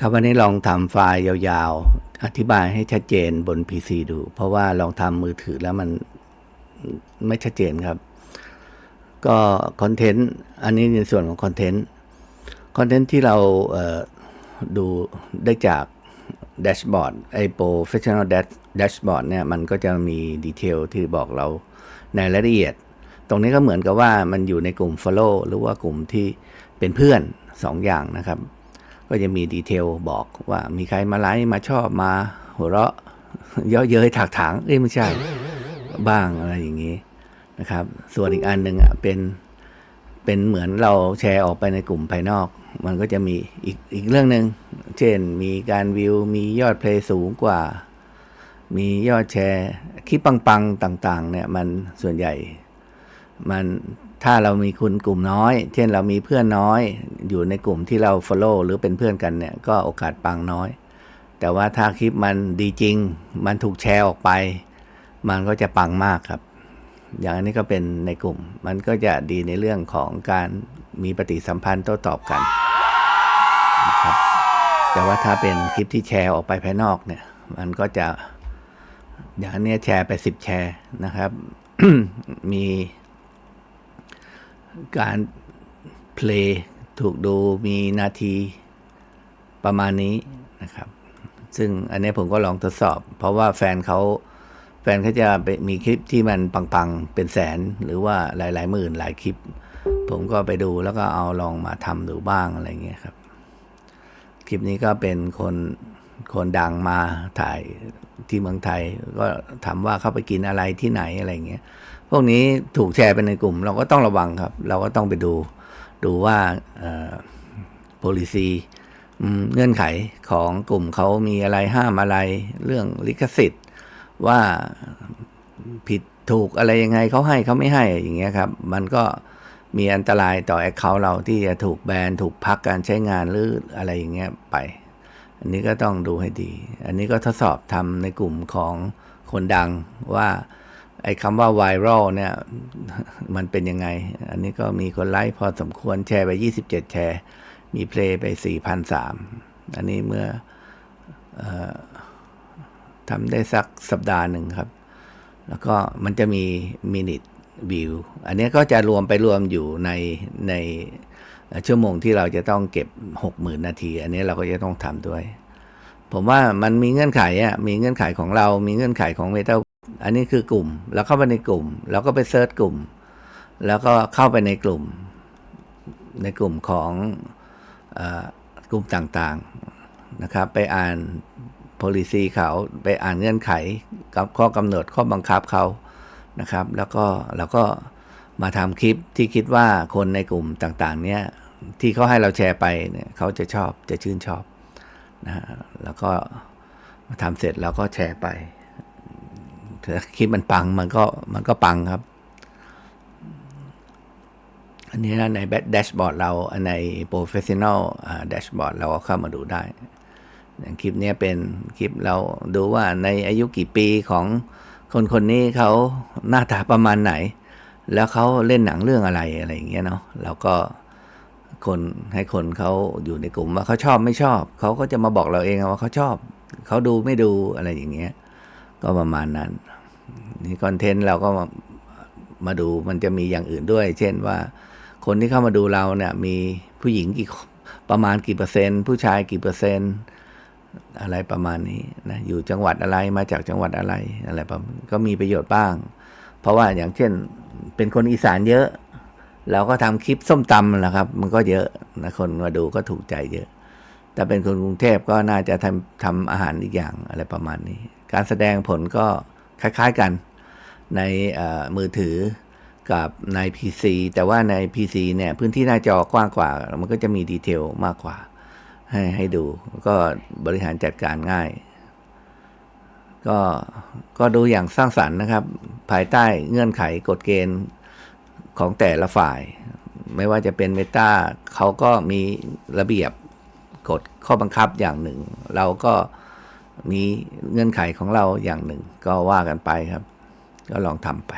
ครับวันนี้ลองทำไฟล์ยาวๆ อธิบายให้ชัดเจนบน PC ดู เพราะว่าลองทำมือถือแล้วมันไม่ชัดเจนครับ ก็คอนเทนต์อันนี้ในส่วนของคอนเทนต์คอนเทนต์ที่เราเดูได้จากแดชบอร์ดไอ professional dash- dashboard เนี่ยมันก็จะมีดีเทลที่บอกเราในรายละเอียด ตรงนี้ก็เหมือนกับว่ามันอยู่ในกลุ่ม follow หรือว่ากลุ่มที่เป็นเพื่อนสองอย่างนะครับ ก็จะมีดีเทลบอกว่ามีใครมาไลค์มาชอบมา หัวเราะเยาะเย้ยถากถางเอ้ยไม่ใช่ บ้างอะไรอย่างนี้นะครับ ส่วนอีกอันหนึ่งอะเป็นเป็นเหมือนเราแชร์ออกไปในกลุ่มภายนอก มันก็จะมีอีกอีกเรื่องหนึ่งเช่นมีการวิว มียอดเพลย์สูงกว่า มียอดแชร์คลิปปังๆต่าง ๆ เนี่ยมันส่วนใหญ่ มัน ถ้าเรามีคุณกลุ่มน้อย เช่นเรามีเพื่อนน้อย อยู่ในกลุ่มที่เรา follow หรือเป็นเพื่อนกันเนี่ย ก็โอกาสปังน้อย แต่ว่าถ้าคลิปมันดีจริง มันถูกแชร์ออกไป มันก็จะปังมากครับ อย่างอันนี้ก็เป็นในกลุ่ม มันก็จะดีในเรื่องของการมีปฏิสัมพันธ์โต้ตอบกันนะครับแต่ว่าถ้าเป็นคลิปที่แชร์ออกไปภายนอกเนี่ย มันก็จะอย่างอันเนี้ยแชร์ไปสิบแชร์นะครับ มี การเพลย์ถูกดูมีนาทีประมาณนี้นะครับ ซึ่งอันนี้ผมก็ลองทดสอบ เพราะว่าแฟนเขาแฟนเขาจะไปมีคลิปที่มันปังๆ เป็นแสนหรือว่าหลายๆหมื่นหลายคลิป ผมก็ไปดูแล้วก็เอาลองมาทำดูบ้างอะไรเงี้ยครับ คลิปนี้ก็เป็นคนคนดังมาถ่ายที่เมืองไทย ก็ถามว่าเข้าไปกินอะไรที่ไหนอะไรเงี้ย วกนี้ถูกแชร์ไปในกลุ่ม เราก็ต้องระวังครับ เราก็ต้องไปดูดูว่าเอ่อ policy เงื่อนไขของกลุ่มเขามีอะไรห้ามอะไรเรื่องลิขสิทธิ์ ว่าผิดถูกอะไรยังไงเขาให้เขาไม่ให้อย่างเงี้ยครับ มันก็มีอันตรายต่อแอคเคาท์เราที่จะถูกแบนถูกพักการใช้งานหรืออะไรอย่างเงี้ยไป อันนี้ก็ต้องดูให้ดี อันนี้ก็ทดสอบทำในกลุ่มของคนดังว่า ไอ้คำว่าไวรัลเนี่ย มันเป็นยังไง อันนี้ก็มีคนไลค์พอสมควรแชร์ไป 27 แชร์ มีเพลย์ไป 4,003 อันนี้เมื่ออทำได้สักสัปดาห์หนึ่งครับ แล้วก็มันจะมีมินิ e วิว อันนี้ก็จะรวมไปรวมอยู่ในในชั่วโมงที่เราจะต้องเก็บ 60,000 นาที อันนี้เราก็จะต้องทำด้วย ผมว่ามันมีเงื่อนไขอะมีเงื่อนไขของเรา มีเงื่อนไขของเมตา อันนี้คือกลุ่ม แล้วเข้าไปในกลุ่ม แล้วก็ไปเซิร์ชกลุ่ม แล้วก็เข้าไปในกลุ่ม ในกลุ่มของอกลุ่มต่างๆนะครับ ไปอ่าน policy เขาไปอ่านเงื่อนไขกับข้อกำหนดข้อบังคับเขานะครับ แล้วก็เราก็มาทำคลิปที่คิดว่าคนในกลุ่มต่างๆ เนี้ยที่เขาให้เราแชร์ไปเนี่ยเขาจะชอบจะชื่นชอบนะฮะแล้วก็มาทำเสร็จเราก็แชร์ไป ถ้าคลิปมันปังมันก็มันก็ปังครับ อันนี้นะในแดชบอร์ดเราใน professional แดชบอร์ดเราก็เข้ามาดูได้อย่างคลิปนี้เป็นคลิปเราดูว่าในอายุกี่ปีของคนคนนี้เขาหน้าตาประมาณไหน แล้วเขาเล่นหนังเรื่องอะไรอะไรอย่างเงี้ยเนาะเราก็คนให้คนเขาอยู่ในกลุ่มว่าเขาชอบไม่ชอบ เขาก็จะมาบอกเราเองว่าเขาชอบ เขาดูไม่ดูอะไรอย่างเงี้ย ก็ประมาณนั้นนี่คอนเทนต์เราก็มามาดูมันจะมีอย่างอื่นด้วย เช่นว่า คนที่เข้ามาดูเราเนี่ย มีผู้หญิงกี่ประมาณกี่เปอร์เซ็นต์ ผู้ชายกี่เปอร์เซ็นต์ อะไรประมาณนี้นะอยู่จังหวัดอะไรมาจากจังหวัดอะไรอะไรประมาณก็มีประโยชน์บ้าง เพราะว่าอย่างเช่น เป็นคนอีสานเยอะ เราก็ทำคลิปส้มตำแหละครับ มันก็เยอะนะคนมาดูก็ถูกใจเยอะแต่เป็นคนกรุงเทพก็น่าจะทำทำอาหารอีกอย่างอะไรประมาณนี้ การแสดงผลก็คล้ายๆกันในมือถือกับใน PC แต่ว่าใน PC เนี่ยพื้นที่หน้าจอกว้างกว่า มันก็จะมีดีเทลมากกว่า ให้ให้ดู ก็บริหารจัดการง่าย ก็ก็ดูอย่างสร้างสรรค์นะครับ ภายใต้เงื่อนไขกฎเกณฑ์ของแต่ละฝ่าย ไม่ว่าจะเป็นเมตาเขาก็มีระเบียบกฎข้อบังคับอย่างหนึ่ง เราก็ มีเงื่อนไขของเราอย่างหนึ่งก็ว่ากันไปครับ ก็ลองทำไป